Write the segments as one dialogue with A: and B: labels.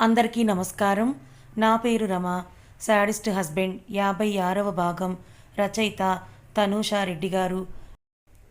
A: అందరికీ నమస్కారం. నా పేరు రమ. శాడిస్ట్ హస్బెండ్ యాభై ఆరవ భాగం రచయిత తనూషా రెడ్డి గారు.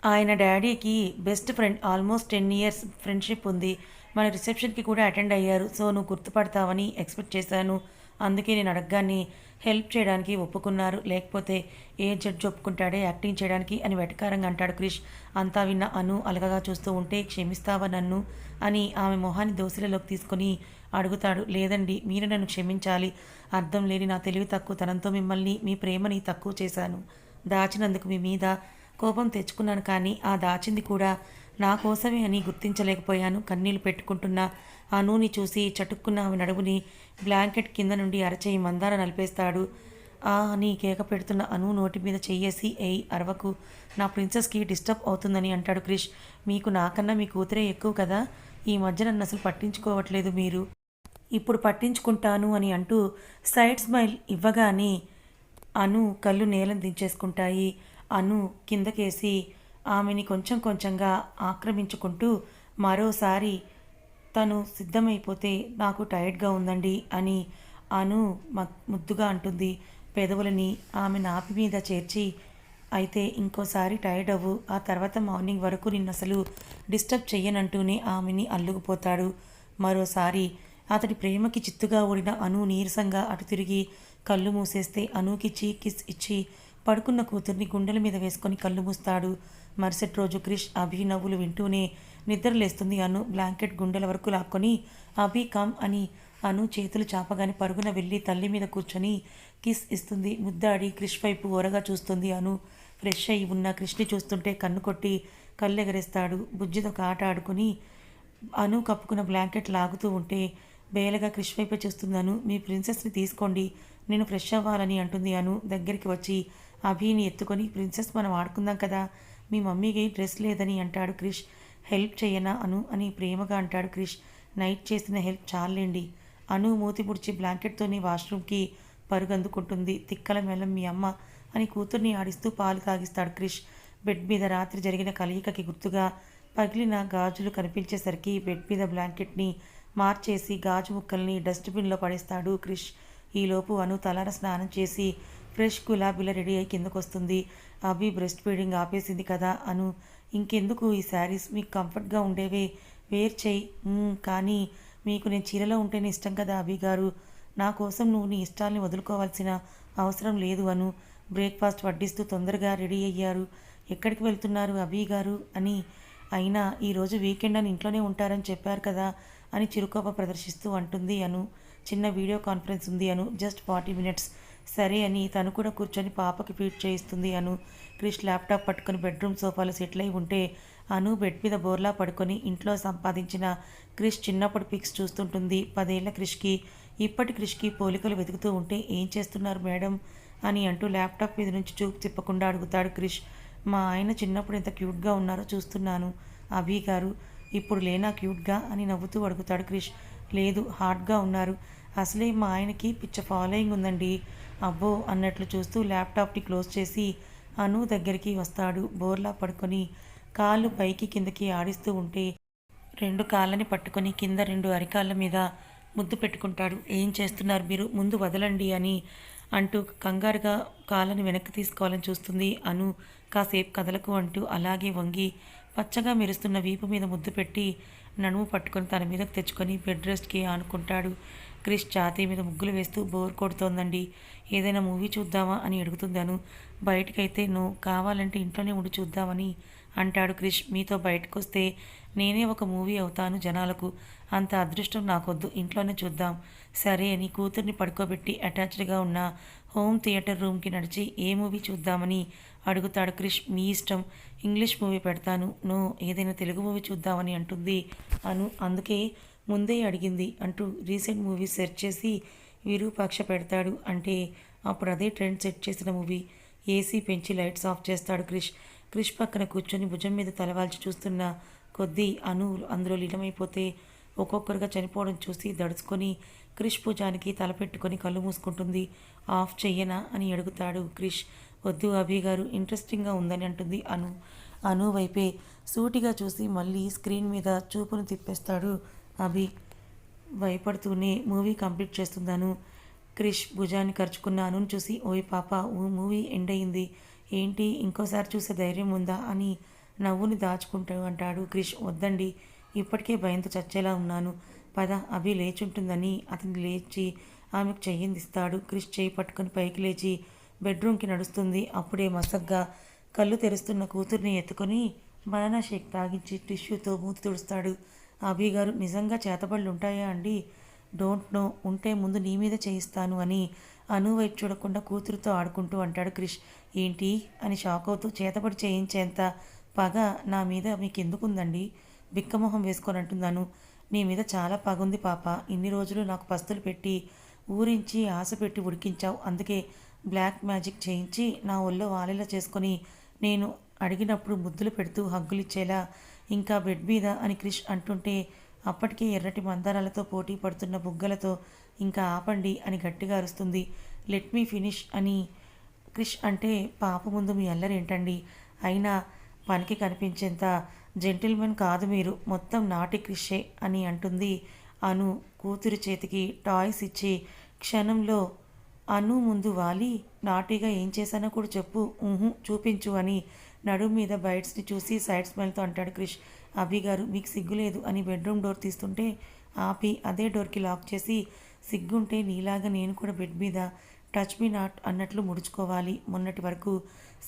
A: ఆయన డాడీకి best friend almost ten years friendship ఉంది. మన రిసెప్షన్కి కూడా అటెండ్ అయ్యారు. సో నువ్వు గుర్తుపడతావని ఎక్స్పెక్ట్ చేశాను. అందుకే నేను అడగగానే హెల్ప్ చేయడానికి ఒప్పుకున్నారు. లేకపోతే ఏ జడ్జ్ ఒప్పుకుంటాడే యాక్టింగ్ చేయడానికి అని వెటకారంగా అంటాడు క్రిష్. అంతా విన్న అను అలగగా చూస్తూ ఉంటే క్షమిస్తావా నన్ను? అని ఆమె మొహాన్ని దోశలలోకి తీసుకొని అడుగుతాడు లేదండి మీరు నన్ను క్షమించాలి. అర్థం లేని నా తెలివి తక్కువ తనంతో మిమ్మల్ని మీ ప్రేమని తక్కువ చేశాను. దాచినందుకు మీ మీద కోపం తెచ్చుకున్నాను కానీ ఆ దాచింది కూడా నా కోసమే అని గుర్తించలేకపోయాను. కన్నీళ్ళు పెట్టుకుంటున్న ఆ నూని చూసి చటుక్కున్న ఆమె నడుముని బ్లాంకెట్ కింద నుండి అరచేయి మందార నలిపేస్తాడు. ఆ అని కేక పెడుతున్న అను నోటి మీద చెయ్యేసి ఎయ్ అరవకు. నా ప్రిన్సెస్కి డిస్టర్బ్ అవుతుందని అంటాడు క్రిష్. మీకు నాకన్నా మీ కూతురే ఎక్కువ కదా. ఈ మధ్య నన్ను అసలు పట్టించుకోవట్లేదు మీరు. ఇప్పుడు పట్టించుకుంటాను అని అంటూ సైడ్ స్మైల్ ఇవ్వగానే అను కళ్ళు నేలం దించేసుకుంటాయి. అను కిందకేసి ఆమెని కొంచెం కొంచెంగా ఆక్రమించుకుంటూ మరోసారి తను సిద్ధమైపోతే నాకు టైర్డ్గా ఉందండి అని అను మ- ముద్దుగా అంటుంది. పెదవులని ఆమె నాపి మీద చేర్చి అయితే ఇంకోసారి టైర్డ్ అవ్వు. ఆ తర్వాత మార్నింగ్ వరకు నిన్ను అసలు డిస్టర్బ్ చెయ్యనంటూనే ఆమెని అల్లుకుపోతాడు. మరోసారి అతడి ప్రేమకి చిత్తుగా ఓడిన అను నీరసంగా అటు తిరిగి కళ్ళు మూసేస్తే అనుకిచ్చి కిస్ ఇచ్చి పడుకున్న కూతుర్ని గుండెల మీద వేసుకొని కళ్ళు మూస్తాడు. మరుసటి రోజు క్రిష్ అభి నవ్వులు వింటూనే నిద్రలేస్తుంది అను బ్లాంకెట్ గుండెల వరకు లాక్కొని అభి కమ్ అని అను చేతులు చాపగానే పరుగున వెళ్ళి తల్లి మీద కూర్చొని కిస్ ఇస్తుంది. ముద్దాడి క్రిష్ వైపు ఓరగా చూస్తుంది అను. ఫ్రెష్ అయి ఉన్న క్రిష్ని చూస్తుంటే కన్ను కొట్టి కళ్ళెగరేస్తాడు. బుజ్జితో ఒక ఆట ఆడుకుని అను కప్పుకున్న బ్లాంకెట్ లాగుతూ ఉంటే బేలగా క్రిష్ వైపే చూస్తుంది అను. మీ ప్రిన్సెస్ని తీసుకోండి. నేను ఫ్రెష్ అవ్వాలని అంటుంది అను. దగ్గరికి వచ్చి అభిని ఎత్తుకొని ప్రిన్సెస్ మనం ఆడుకుందాం కదా. మీ మమ్మీకి డ్రెస్ లేదని అంటాడు క్రిష్. హెల్ప్ చేయనా అను అని ప్రేమగా అంటాడు క్రిష్. నైట్ చేసిన హెల్ప్ చాలండి అను మూతి పుడిచి బ్లాంకెట్తోని వాష్రూమ్కి పరుగందుకుంటుంది. తిక్కల మేళం మీ అమ్మ అని కూతుర్ని ఆడిస్తూ పాలు తాగిస్తాడు క్రిష్. బెడ్ మీద రాత్రి జరిగిన కలయికకి గుర్తుగా పగిలిన గాజులు కనిపించేసరికి బెడ్ మీద బ్లాంకెట్ని మార్చేసి గాజు ముక్కల్ని డస్ట్బిన్లో పడేస్తాడు క్రిష్. ఈలోపు అను తలార స్నానం చేసి ఫ్రెష్ గులాబీల రెడీ అయి కిందకొస్తుంది. అభి బ్రెస్ట్ ఫీడింగ్ ఆపేసింది కదా అను. ఇంకెందుకు ఈ శారీస్? మీకు కంఫర్ట్గా ఉండేవే. వేర్ చేయి. కానీ మీకు నేను చీరలో ఉంటేనే ఇష్టం కదా అభి గారు. నా కోసం నువ్వు నీ ఇష్టాల్ని వదులుకోవాల్సిన అవసరం లేదు అను బ్రేక్ఫాస్ట్ వడ్డిస్తూ తొందరగా రెడీ అయ్యారు. ఎక్కడికి వెళ్తున్నారు అభి గారు? అని. అయినా ఈరోజు వీకెండ్ అని ఇంట్లోనే ఉంటారని చెప్పారు కదా అని చిరుకోప ప్రదర్శిస్తూ అంటుంది అను. చిన్న వీడియో కాన్ఫరెన్స్ ఉంది అను. Just forty minutes. సరే అని తను కూడా కూర్చొని పాపకి ఫీడ్ చేయిస్తుంది అను. క్రిష్ ల్యాప్టాప్ పట్టుకొని బెడ్రూమ్ సోఫాలో సెటిల్ అయి ఉంటే అను బెడ్ మీద బోర్లా పడుకొని ఇంట్లో సంపాదించిన క్రిష్ చిన్నప్పుడు పిక్స్ చూస్తుంటుంది. పదేళ్ళ క్రిష్కి ఇప్పటి క్రిష్కి పోలికలు వెతుకుతూ ఉంటే ఏం చేస్తున్నారు మేడం? అని అంటూ ల్యాప్టాప్ మీద నుంచి చూపు తిప్పకుండా అడుగుతాడు క్రిష్. మా ఆయన చిన్నప్పుడు ఎంత క్యూట్గా ఉన్నారో చూస్తున్నాను అభి గారు. ఇప్పుడు లేనా క్యూట్గా? అని నవ్వుతూ అడుగుతాడు క్రిష్. లేదు హార్డ్గా ఉన్నారు. అసలే మా ఆయనకి పిచ్చ ఫాలోయింగ్ ఉందండి. అబ్బో అన్నట్లు చూస్తూ ల్యాప్టాప్ని క్లోజ్ చేసి అను దగ్గరికి వస్తాడు. బోర్లా పడుకొని కాళ్ళు పైకి కిందకి ఆడిస్తూ ఉంటే రెండు కాళ్ళని పట్టుకొని కింద రెండు అరికాళ్ళ మీద ముద్దు పెట్టుకుంటాడు. ఏం చేస్తున్నారు మీరు? ముందు వదలండి అని అంటూ కంగారుగా కాళ్ళని వెనక్కి తీసుకోవాలని చూస్తుంది అను. కాసేపు కదలకు అంటూ అలాగే వంగి పచ్చగా మెరుస్తున్న వీపు మీద ముద్దు పెట్టి నడుము పట్టుకొని తన మీదకు తెచ్చుకొని బెడ్ రెస్ట్కి ఆనుకుంటాడు. క్రిష్ ఛాతీ మీద ముగ్గులు వేస్తూ బోర్ కొడుతోందండి. ఏదైనా మూవీ చూద్దామా? అని అడుగుతుందాను బయటకైతే నువ్వు కావాలంటే ఇంట్లోనే ఉండి చూద్దామని అంటాడు క్రిష్. మీతో బయటకు వస్తే నేనే ఒక మూవీ అవుతాను జనాలకు. అంత అదృష్టం నాకొద్దు ఇంట్లోనే చూద్దాం. సరే అని కూతుర్ని పడుకోబెట్టి అటాచ్డ్గా ఉన్న హోమ్ థియేటర్ రూమ్కి నడిచి ఏ మూవీ చూద్దామని అడుగుతాడు క్రిష్. మీ ఇష్టం. ఇంగ్లీష్ మూవీ పెడతాను. నో ఏదైనా తెలుగు మూవీ చూద్దామని అంటుంది అను. అందుకే ముందే అడిగింది అంటూ రీసెంట్ మూవీ సెర్చ్ చేసి విరూపాక్ష పెడతాడు. అంటే అప్పుడు అదే ట్రెండ్ సెట్ చేసిన మూవీ. ఏసీ పెంచి లైట్స్ ఆఫ్ చేస్తాడు క్రిష్. క్రిష్ పక్కన కూర్చొని భుజం మీద తలవాల్చి చూస్తున్న కొద్దీ అను అందులో లీనమైపోతే ఒక్కొక్కరుగా చనిపోవడం చూసి దడుచుకొని క్రిష్ భుజానికి తలపెట్టుకొని కళ్ళు మూసుకుంటుంది. ఆఫ్ చెయ్యనా అని అడుగుతాడు క్రిష్. వద్దు అభి గారు ఇంట్రెస్టింగ్గా ఉందని అంటుంది అను. అను వైపే సూటిగా చూసి మళ్ళీ స్క్రీన్ మీద చూపును తిప్పేస్తాడు అభి. భయపడుతూనే మూవీ కంప్లీట్ చేస్తున్నాను క్రిష్ భుజాన్ని ఖర్చుకున్న అనుని చూసి ఓయ్ పాప ఓ మూవీ ఎండ్ అయింది ఏంటి ఇంకోసారి చూసే ధైర్యం ఉందా అని నవ్వుని దాచుకుంటూ అంటాడు క్రిష్. వద్దండి ఇప్పటికే భయంతో చచ్చేలా ఉన్నాను. పద అభి లేచుంటుందని అతను లేచి ఆమెకు చెయ్యిందిస్తాడు. క్రిష్ చేయి పట్టుకొని పైకి లేచి బెడ్రూమ్కి నడుస్తుంది. అప్పుడే మసగ్గా కళ్ళు తెరుస్తున్న కూతుర్ని ఎత్తుకొని బనానా షేక్ తాగించి టిష్యూతో మూతి తుడుస్తాడు. అభి గారు నిజంగా చేతబడులు ఉంటాయా అండి? డోంట్ నో ఉంటే ముందు నీ మీద చేయిస్తాను అని అను వైపు చూడకుండా కూతురుతో ఆడుకుంటూ అంటాడు క్రిష్. ఏంటి? అని షాక్ అవుతూ చేతబడి చేయించేంత పగ నా మీద మీకెందుకుందండి? బిక్కమొహం వేసుకొని అంటున్నాను నీ మీద చాలా పగుంది పాప. ఇన్ని రోజులు నాకు పస్తులు పెట్టి ఊరించి ఆశ పెట్టి ఉడికించావు. అందుకే బ్లాక్ మ్యాజిక్ చేయించి నా ఒళ్ళో వాలేలా చేసుకొని నేను అడిగినప్పుడు ముద్దులు పెడుతూ హగ్గులిచ్చేలా ఇంకా బెడ్ మీద అని క్రిష్ అంటుంటే అప్పటికే ఎర్రటి మందారాలతో పోటీ పడుతున్న బుగ్గలతో ఇంకా ఆపండి అని గట్టిగా అరుస్తుంది. లెట్ మీ ఫినిష్ అని క్రిష్ అంటే పాప ముందు మీ అల్లరేంటండి? అయినా పనికి కనిపించేంత జెంటిల్మెన్ కాదు మీరు. మొత్తం నాటి క్రిషే అని అంటుంది అను. కూతురి చేతికి టాయ్స్ ఇచ్చి క్షణంలో అను ముందు వాలి నాటిగా ఏం చేశానో కూడా చెప్పు ఊహు చూపించు అని నడుం మీద బైట్స్ని చూసి సైడ్ స్మెల్తో అంటాడు క్రిష్. అభి గారు మీకు సిగ్గులేదు అని బెడ్రూమ్ డోర్ తీస్తుంటే ఆపి అదే డోర్కి లాక్ చేసి సిగ్గుంటే నీలాగా నేను కూడా బెడ్ మీద టచ్ మీ నాట్ అన్నట్లు ముడుచుకోవాలి. మొన్నటి వరకు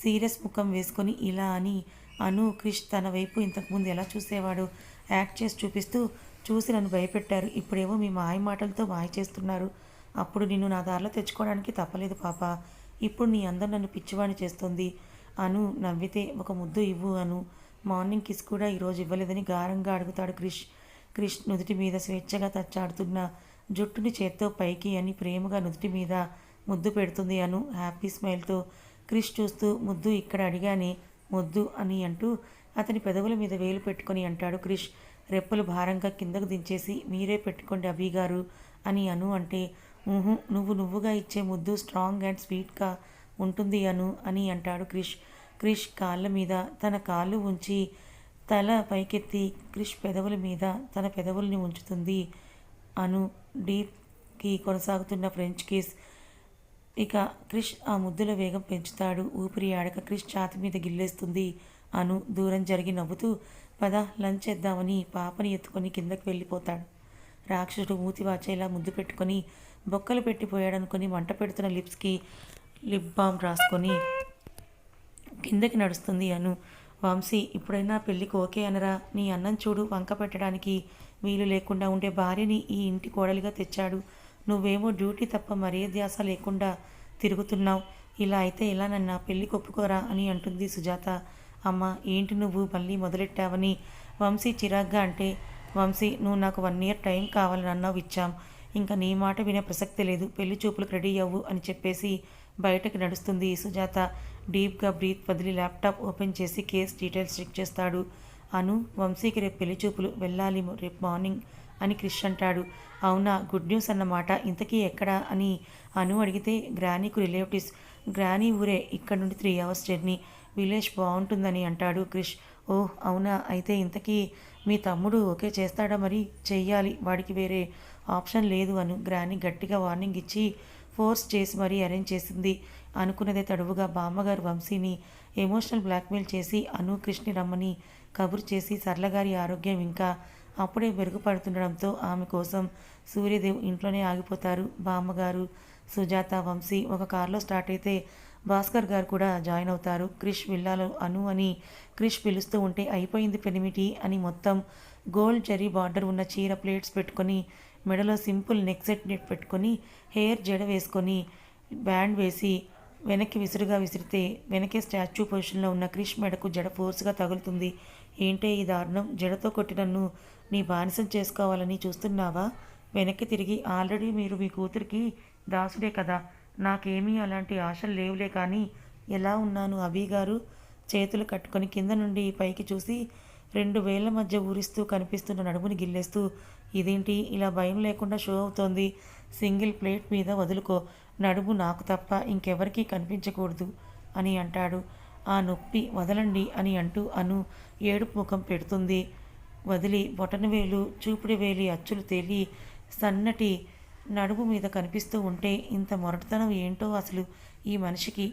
A: సీరియస్ ముఖం వేసుకొని ఇలా అని అను క్రిష్ తన వైపు ఇంతకుముందు ఎలా చూసేవాడు? యాక్ట్ చేసి చూపిస్తూ చూసి నన్ను భయపెట్టారు. ఇప్పుడేమో మీ మాయ మాటలతో మాయ చేస్తున్నారు. అప్పుడు నిన్ను నా దారిలో తెచ్చుకోవడానికి తప్పలేదు పాప. ఇప్పుడు నీ అందం నన్ను పిచ్చివాణి చేస్తుంది. అను నవ్వితే ఒక ముద్దు ఇవ్వు అను. మార్నింగ్ కిస్ కూడా ఈరోజు ఇవ్వలేదని గారంగా అడుగుతాడు క్రిష్. క్రిష్ నుదుటి మీద స్వేచ్ఛగా తచ్చాడుతున్న జుట్టుని చేత్తో పైకి అని ప్రేమగా నుదుటి మీద ముద్దు పెడుతుంది అను హ్యాపీ స్మైల్తో. క్రిష్ చూస్తూ ముద్దు ఇక్కడ అడిగానే ముద్దు అని అంటూ అతని పెదవుల మీద వేలు పెట్టుకొని అంటాడు క్రిష్. రెప్పలు భారంగా కిందకు దించేసి మీరే పెట్టుకోండి అభిగారు అని అను అంటే ఊహు నువ్వు నువ్వుగా ఇచ్చే ముద్దు స్ట్రాంగ్ అండ్ స్వీట్గా ఉంటుంది అను అని అంటాడు క్రిష్. క్రిష్ కాళ్ళ మీద తన కాళ్ళు ఉంచి తల పైకెత్తి క్రిష్ పెదవుల మీద తన పెదవుల్ని ఉంచుతుంది అను డీప్కి కొనసాగుతున్న ఫ్రెంచ్ కిస్ ఇక క్రిష్ ఆ ముద్దుల వేగం పెంచుతాడు. ఊపిరి ఆడక క్రిష్ ఛాతి మీద గిల్లేస్తుంది. అను దూరం జరిగి నవ్వుతూ పద లంచ్ చేద్దామని పాపని ఎత్తుకొని కిందకి వెళ్ళిపోతాడు. రాక్షసుడు మూతి వాచేలా ముద్దు పెట్టుకొని బొక్కలు పెట్టిపోయాడనుకొని మంట పెడుతున్న లిప్స్కి లిప్ బామ్ రాసుకొని కిందకి నడుస్తుంది అను. వంశీ ఇప్పుడైనా పెళ్ళికి ఓకే అనరా? నీ అన్నం చూడు వంక పెట్టడానికి వీలు లేకుండా ఉండే భార్యని ఈ ఇంటి కోడలిగా తెచ్చాడు. నువ్వేమో డ్యూటీ తప్ప మరే ధ్యాస లేకుండా తిరుగుతున్నావు. ఇలా అయితే ఇలా నన్ను? పెళ్ళి కొప్పుకోరా అని అంటుంది సుజాత. అమ్మ ఏంటి నువ్వు? మళ్ళీ మొదలెట్టావని. వంశీ చిరాగ్గా అంటే వంశీ నువ్వు నాకు వన్ ఇయర్ టైం కావాలని అన్నావు ఇచ్చాం. ఇంకా నీ మాట వినే ప్రసక్తి లేదు. పెళ్ళి చూపులకు రెడీ అవ్వు అని చెప్పేసి బయటకు నడుస్తుంది సుజాత. డీప్గా బ్రీత్ వదిలి ల్యాప్టాప్ ఓపెన్ చేసి కేస్ డీటెయిల్స్ చెక్ చేస్తాడు. అను వంశీకి రేపు పెళ్ళి చూపులు. వెళ్ళాలి రేపు మార్నింగ్. అని క్రిష్ అంటాడు. అవునా గుడ్ న్యూస్ అన్నమాట. ఇంతకీ ఎక్కడా అని అను అడిగితే గ్రానీకు రిలేటివ్స్ గ్రానీ ఊరే ఇక్కడ నుండి త్రీ అవర్స్ జర్నీ. విలేజ్ బాగుంటుందని అంటాడు క్రిష్. ఓహ్ అవునా అయితే ఇంతకీ మీ తమ్ముడు ఓకే చేస్తాడా మరి? చెయ్యాలి వాడికి వేరే ఆప్షన్ లేదు అను. గ్రాని గట్టిగా వార్నింగ్ ఇచ్చి ఫోర్స్ చేసి మరీ అరేంజ్ చేసింది అనుకున్నదే తడువుగా బామ్మగారు వంశీని ఎమోషనల్ బ్లాక్మెయిల్ చేసి అను కృష్ణి రమ్మని కబురు చేసి సర్లగారి ఆరోగ్యం ఇంకా అప్పుడే మెరుగుపడుతుండడంతో ఆమె కోసం సూర్యదేవ్ ఇంట్లోనే ఆగిపోతారు. బామ్మగారు సుజాత వంశీ ఒక కారులో స్టార్ట్ అయితే భాస్కర్ గారు కూడా జాయిన్ అవుతారు. క్రిష్ విల్లాలో అను అని క్రిష్ పిలుస్తూ ఉంటే అయిపోయింది పెనిమిటి అని మొత్తం గోల్డ్ జరీ బార్డర్ ఉన్న చీర ప్లేట్స్ పెట్టుకొని మెడలో సింపుల్ నెక్ సెట్ నెట్ పెట్టుకొని హెయిర్ జడ వేసుకొని బ్యాండ్ వేసి వెనక్కి విసురుగా విసిరితే వెనకే స్టాచ్యూ పొజిషన్లో ఉన్న క్రిష్ మెడకు జడ ఫోర్స్గా తగులుతుంది. ఏంటే ఈ దారుణం? జడతో కొట్టి నన్ను నీ బానిసం చేసుకోవాలని చూస్తున్నావా? వెనక్కి తిరిగి ఆల్రెడీ మీరు మీ కూతురికి దాసుడే కదా. నాకేమీ అలాంటి ఆశలు లేవులే కానీ ఎలా ఉన్నాను అభి గారు చేతులు కట్టుకొని కింద నుండి పైకి చూసి రెండు వేళ్ళ మధ్య ఊరిస్తూ కనిపిస్తున్న నడుముని గిల్లేస్తూ ఇదేంటి? ఇలా భయం లేకుండా షో అవుతోంది. సింగిల్ ప్లేట్ మీద వదులుకో. నడుము నాకు తప్ప ఇంకెవరికీ కనిపించకూడదు అని అంటాడు. ఆ నొప్పి వదలండి అని అంటూ అను ఏడుపు ముఖం పెడుతుంది. వదిలి బొటనవేలు చూపుడు వేలి అచ్చులు తేలి సన్నటి నడుము మీద కనిపిస్తూ ఉంటే ఇంత మొరటుతనం ఏంటో అసలు ఈ మనిషికి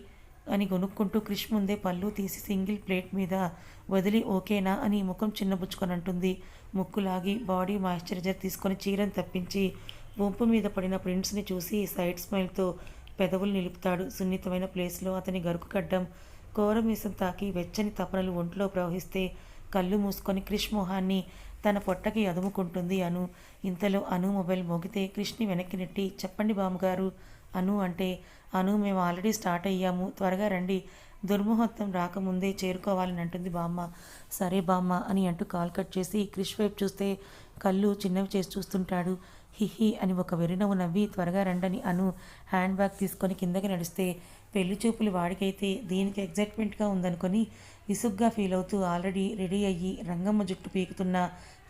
A: అని కొనుక్కుంటూ క్రిష్ ముందే పళ్ళు తీసి సింగిల్ ప్లేట్ మీద వదిలి ఓకేనా అని ముఖం చిన్నబుచ్చుకొని అంటుంది ముక్కు లాగి బాడీ మాయిశ్చరైజర్ తీసుకొని చీరను తప్పించి వంపు మీద పడిన ప్రింట్స్ని చూసి సైడ్ స్మైల్తో పెదవులు నిలుపుతాడు. సున్నితమైన ప్లేస్లో అతని గరుకు కడ్డం కోరమీసం తాకి వెచ్చని తపనలు ఒంట్లో ప్రవహిస్తే కళ్ళు మూసుకొని క్రిష్ మొహాన్ని తన పొట్టకి అదుముకుంటుంది. అను ఇంతలో అను మొబైల్ మోగితే క్రిష్ని వెనక్కి నెట్టి చెప్పండి బామ్మగారు అను అంటే అను మేము ఆల్రెడీ స్టార్ట్ అయ్యాము త్వరగా రండి దుర్ముహూర్తం రాకముందే చేరుకోవాలని అంటుంది బామ్మ. సరే బామ్మ అని అంటూ కాల్ కట్ చేసి క్రిష్ వైపు చూస్తే కళ్ళు చిన్నవి చేసి చూస్తుంటాడు. హిహి అని ఒక వెరినవ్వు నవ్వి త్వరగా రండని అను హ్యాండ్ బ్యాగ్ తీసుకొని కిందకి నడిస్తే పెళ్ళి చూపులు వాడికైతే దీనికి ఎగ్జైట్మెంట్గా ఉందనుకొని విసుగ్గా ఫీల్ అవుతూ ఆల్రెడీ రెడీ అయ్యి రంగమ్మ జుట్టు పీకుతున్న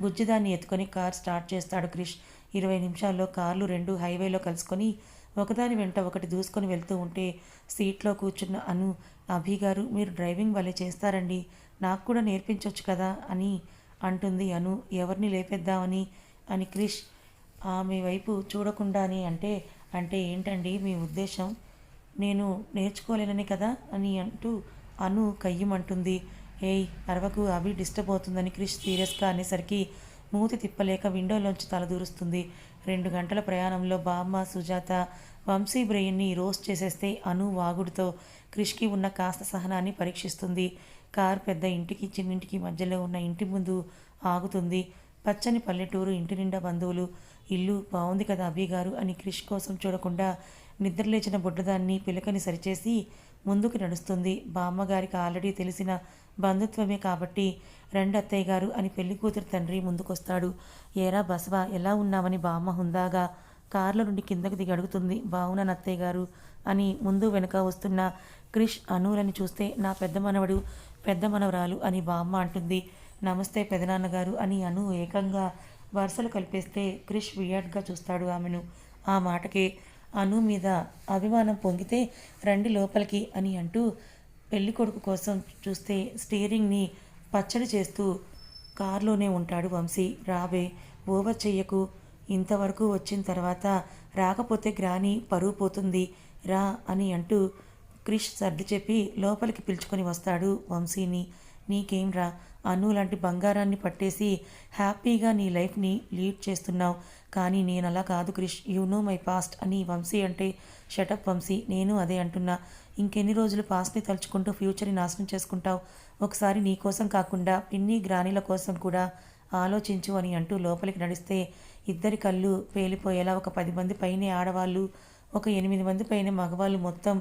A: గుజ్జిదాన్ని ఎత్తుకొని కార్ స్టార్ట్ చేస్తాడు క్రిష్. ఇరవై నిమిషాల్లో కార్లు రెండు హైవేలో కలుసుకొని ఒకదాని వెంట ఒకటి దూసుకొని వెళ్తూ ఉంటే సీట్లో కూర్చున్న అను అభి గారు మీరు డ్రైవింగ్ వల్లే చేస్తారండి. నాకు కూడా నేర్పించవచ్చు కదా అని అంటుంది అను. ఎవరిని లేపేద్దామని? అని క్రిష్ ఆమె వైపు చూడకుండానే అంటే అంటే ఏంటండి మీ ఉద్దేశం? నేను నేర్చుకోలేనని కదా అని అంటూ అను కయ్యమంటుంది. ఏయ్ అరవకు అవి డిస్టర్బ్ అవుతుందని క్రిష్ సీరియస్గా అనేసరికి మూతి తిప్పలేక విండోలోంచి తలదూరుస్తుంది రెండు గంటల ప్రయాణంలో బామ్మ సుజాత వంశీ బ్రెయిన్ని రోస్ట్ చేసేస్తే అను వాగుడుతో క్రిష్కి ఉన్న కాస్త సహనాన్ని పరీక్షిస్తుంది. కార్ పెద్ద ఇంటికి చిన్నింటికి మధ్యలో ఉన్న ఇంటి ముందు ఆగుతుంది. పచ్చని పల్లెటూరు ఇంటి నిండా బంధువులు. ఇల్లు బాగుంది కదా అభి గారు అని క్రిష్ కోసం చూడకుండా నిద్రలేచిన బొడ్డదాన్ని పిలకని సరిచేసి ముందుకు నడుస్తుంది. బామ్మగారికి ఆల్రెడీ తెలిసిన బంధుత్వమే కాబట్టి రెండు అత్తయ్య గారు అని పెళ్ళి కూతురు తండ్రి ముందుకొస్తాడు. ఏరా బసవా ఎలా ఉన్నావని బామ్మ హుందాగా కార్ల నుండి కిందకి దిగి అడుగుతుంది. బావున అత్తయ్య గారు? అని ముందు వెనుక వస్తున్న క్రిష్ అనూలని చూస్తే నా పెద్ద మనవడు పెద్ద మనవరాలు అని బామ్మ అంటుంది. నమస్తే పెదనాన్నగారు అని అను ఏకంగా వరుసలు కలిపేస్తే క్రిష్ వియాడ్గా చూస్తాడు ఆమెను. ఆ మాటకే అను మీద అభిమానం పొంగితే రండి లోపలికి అని అంటూ పెళ్ళి కొడుకు కోసం చూస్తే స్టీరింగ్ని పచ్చడి చేస్తూ కారులోనే ఉంటాడు వంశీ. రాబే ఓవర్ చెయ్యకు. ఇంతవరకు వచ్చిన తర్వాత రాకపోతే గ్రాని పరువు పోతుంది రా అని అంటూ క్రిష్ సర్ది చెప్పి లోపలికి పిలుచుకొని వస్తాడు వంశీని. నీకేం రా? అను లాంటి బంగారాన్ని పట్టేసి హ్యాపీగా నీ లైఫ్ని లీడ్ చేస్తున్నావు. కానీ నేను అలా కాదు Krish. You know my past అని వంశీ అంటే షటప్ వంశీ నేను అదే అంటున్నా. ఇంకెన్ని రోజులు పాస్ట్ని తలుచుకుంటూ ఫ్యూచర్ని నాశనం చేసుకుంటావు? ఒకసారి నీ కోసం కాకుండా పిన్ని గ్రానీల కోసం కూడా ఆలోచించు అని అంటూ లోపలికి నడిస్తే ఇద్దరి కళ్ళు పేలిపోయేలా ఒక పది మంది పైనే ఆడవాళ్ళు ఒక ఎనిమిది మంది పైన మగవాళ్ళు మొత్తం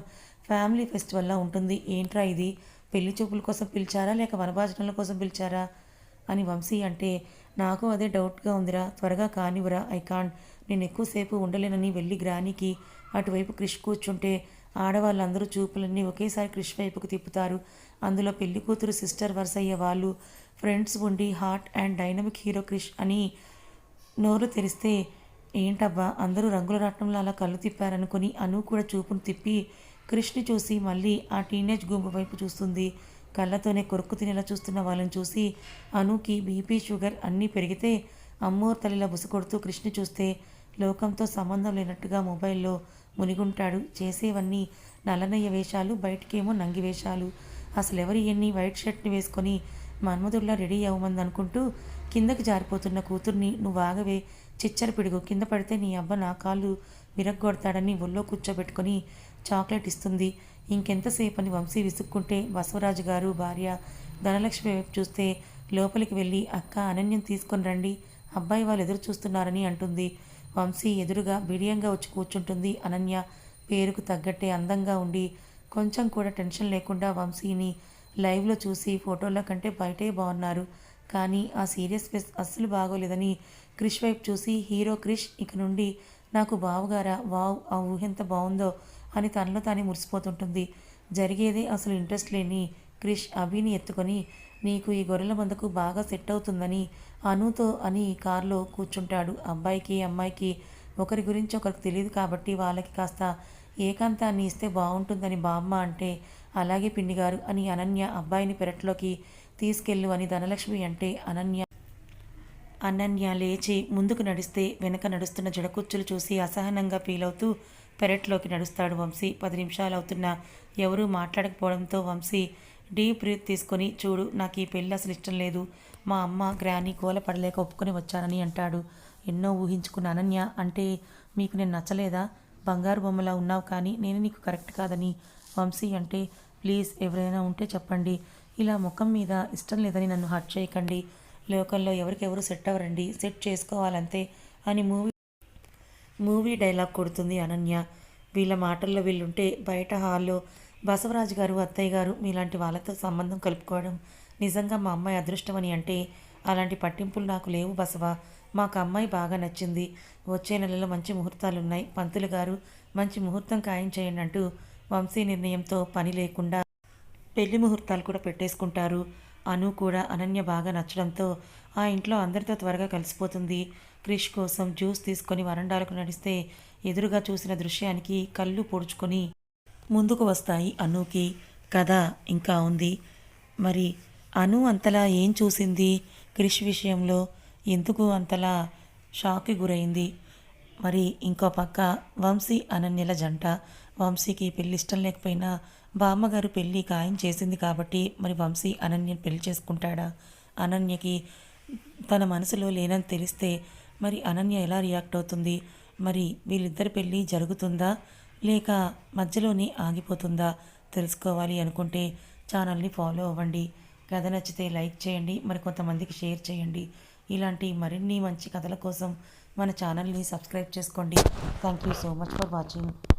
A: ఫ్యామిలీ ఫెస్టివల్లా ఉంటుంది. ఏంట్రా ఇది? పెళ్ళి చూపుల కోసం పిలిచారా? లేక వనభాజనల కోసం పిలిచారా? అని వంశీ అంటే నాకు అదే డౌట్గా ఉందిరా త్వరగా కానివ్వరా ఐ కాన్ నేను ఎక్కువసేపు ఉండలేనని వెళ్ళి గ్రానికి అటువైపు క్రిష్ కూర్చుంటే ఆడవాళ్ళందరూ చూపులన్నీ ఒకేసారి క్రిష్ వైపుకు తిప్పుతారు. అందులో పెళ్ళి కూతురు సిస్టర్ వరుస అయ్యే వాళ్ళు ఫ్రెండ్స్ ఉండి hot and dynamic hero Krish అని నోరు తెరిస్తే ఏంటబ్బా అందరూ రంగుల రాట్నంలో అలా కళ్ళు తిప్పారనుకుని అను కూడా చూపును తిప్పి క్రిష్ని చూసి మళ్ళీ ఆ టీనేజ్ గుంపు వైపు చూస్తుంది. కళ్ళతోనే కొరుక్కు తినేలా చూస్తున్న వాళ్ళని చూసి అనుకి బీపీ షుగర్ అన్నీ పెరిగితే అమ్మోర్ తల్లిలా బుసకొడుతూ కృష్ణ చూస్తే లోకంతో సంబంధం లేనట్టుగా మొబైల్లో మునిగుంటాడు. చేసేవన్నీ నల్లనయ్య వేషాలు బయటికేమో నంగి వేషాలు. అసలు ఎవరి ఎన్ని వైట్ షర్ట్ని వేసుకొని మన్మధుడిలా రెడీ అవ్వమంది అనుకుంటూ కిందకి జారిపోతున్న కూతుర్ని నువ్వు ఆగవే చిచ్చర పిడుగు కింద పడితే నీ అబ్బ నా కాళ్ళు విరగ్గొడతాడని ఒళ్ళో కూర్చోబెట్టుకొని చాక్లెట్ ఇస్తుంది. ఇంకెంతసేపు అని వంశీ విసుక్కుంటే బసవరాజు గారు భార్య ధనలక్ష్మి వైపు చూస్తే లోపలికి వెళ్ళి అక్క అనన్యం తీసుకొని రండి. అబ్బాయి వాళ్ళు ఎదురు చూస్తున్నారని అంటుంది. వంశీ ఎదురుగా బిడియంగా వచ్చి కూర్చుంటుంది. అనన్య పేరుకు తగ్గట్టే అందంగా ఉండి కొంచెం కూడా టెన్షన్ లేకుండా వంశీని లైవ్లో చూసి ఫోటోల కంటే బయటే బాగున్నారు కానీ ఆ సీరియస్ ఫేస్ అస్సలు బాగోలేదని క్రిష్ వైపు చూసి హీరో క్రిష్ ఇక నుండి నాకు బావగారా? వావ్ ఆ ఊహ ఎంత బాగుందో అని తనలో తానే మురిసిపోతుంటుంది. జరిగేదే అసలు ఇంట్రెస్ట్ లేని క్రిష్ అభిని ఎత్తుకొని నీకు ఈ గొర్రెల మందకు బాగా సెట్ అవుతుందని అనుతో అని కారులో కూర్చుంటాడు. అబ్బాయికి అమ్మాయికి ఒకరి గురించి ఒకరికి తెలియదు కాబట్టి వాళ్ళకి కాస్త ఏకాంతాన్ని ఇస్తే బాగుంటుందని బామ్మ అంటే అలాగే పిండిగారు అని అనన్య అబ్బాయిని పెరట్లోకి తీసుకెళ్ళు అని ధనలక్ష్మి అంటే అనన్య. అనన్య లేచి ముందుకు నడిస్తే వెనక నడుస్తున్న జడకుచ్చులు చూసి అసహనంగా ఫీల్ అవుతూ పెరట్లోకి నడుస్తాడు వంశీ. పది నిమిషాలు అవుతున్నా ఎవరూ మాట్లాడకపోవడంతో వంశీ డీప్ బ్రీత్ తీసుకొని చూడు నాకు ఈ పెళ్ళి అసలు ఇష్టం లేదు. మా అమ్మ గ్రాని గోల పడలేక ఒప్పుకొని వచ్చానని అంటాడు. ఎన్నో ఊహించుకున్న అనన్య అంటే మీకు నేను నచ్చలేదా? బంగారు బొమ్మలా ఉన్నావు కానీ నేను నీకు కరెక్ట్ కాదని. వంశీ అంటే ప్లీజ్ ఎవరైనా ఉంటే చెప్పండి. ఇలా ముఖం మీద ఇష్టం లేదని నన్ను హర్ట్ చేయకండి. లోకల్లో ఎవరికెవరు సెట్ అవ్వరండి. సెట్ చేసుకోవాలంతే అని మూవీ మూవీ డైలాగ్ కొడుతుంది అనన్య. వీళ్ళ మాటల్లో వీళ్ళుంటే బయట హాల్లో బసవరాజు గారు అత్తయ్య గారు మీలాంటి వాళ్ళతో సంబంధం కలుపుకోవడం నిజంగా మా అమ్మాయి అదృష్టం అని అంటే అలాంటి పట్టింపులు నాకు లేవు బసవ. మాకు అమ్మాయి బాగా నచ్చింది. వచ్చే నెలలో మంచి ముహూర్తాలు ఉన్నాయి పంతులు గారు మంచి ముహూర్తం ఖాయం చేయండి అంటూ వంశీ నిర్ణయంతో పని లేకుండా పెళ్ళి ముహూర్తాలు కూడా పెట్టేసుకుంటారు. అను కూడా అనన్య బాగా నచ్చడంతో ఆ ఇంట్లో అందరితో త్వరగా కలిసిపోతుంది. క్రిష్ కోసం జ్యూస్ తీసుకొని వరండాలకు నడిస్తే ఎదురుగా చూసిన దృశ్యానికి కళ్ళు పొడుచుకొని ముందుకు వస్తాయి అనుకి. కథ ఇంకా ఉంది. మరి అను అంతలా ఏం చూసింది? క్రిష్ విషయంలో ఎందుకు అంతలా షాక్కి గురైంది? మరి ఇంకో పక్క వంశీ అనన్యల జంట. వంశీకి పెళ్ళి ఇష్టం లేకపోయినా బామ్మగారు పెళ్ళి ఖాయం చేసింది కాబట్టి మరి వంశీ అనన్యని పెళ్ళి చేసుకుంటాడా? అనన్యకి తన మనసులో లేనని తెలిస్తే మరి అనన్య ఎలా రియాక్ట్ అవుతుంది? మరి వీళ్ళిద్దరి పెళ్ళి జరుగుతుందా? లేక మధ్యలోనే ఆగిపోతుందా? తెలుసుకోవాలి అనుకుంటే ఛానల్ని ఫాలో అవ్వండి. కథ నచ్చితే లైక్ చేయండి. మరి కొంతమందికి షేర్ చేయండి. ఇలాంటి మరిన్ని మంచి కథల కోసం మన ఛానల్ని సబ్స్క్రైబ్ చేసుకోండి. Thank you so much for watching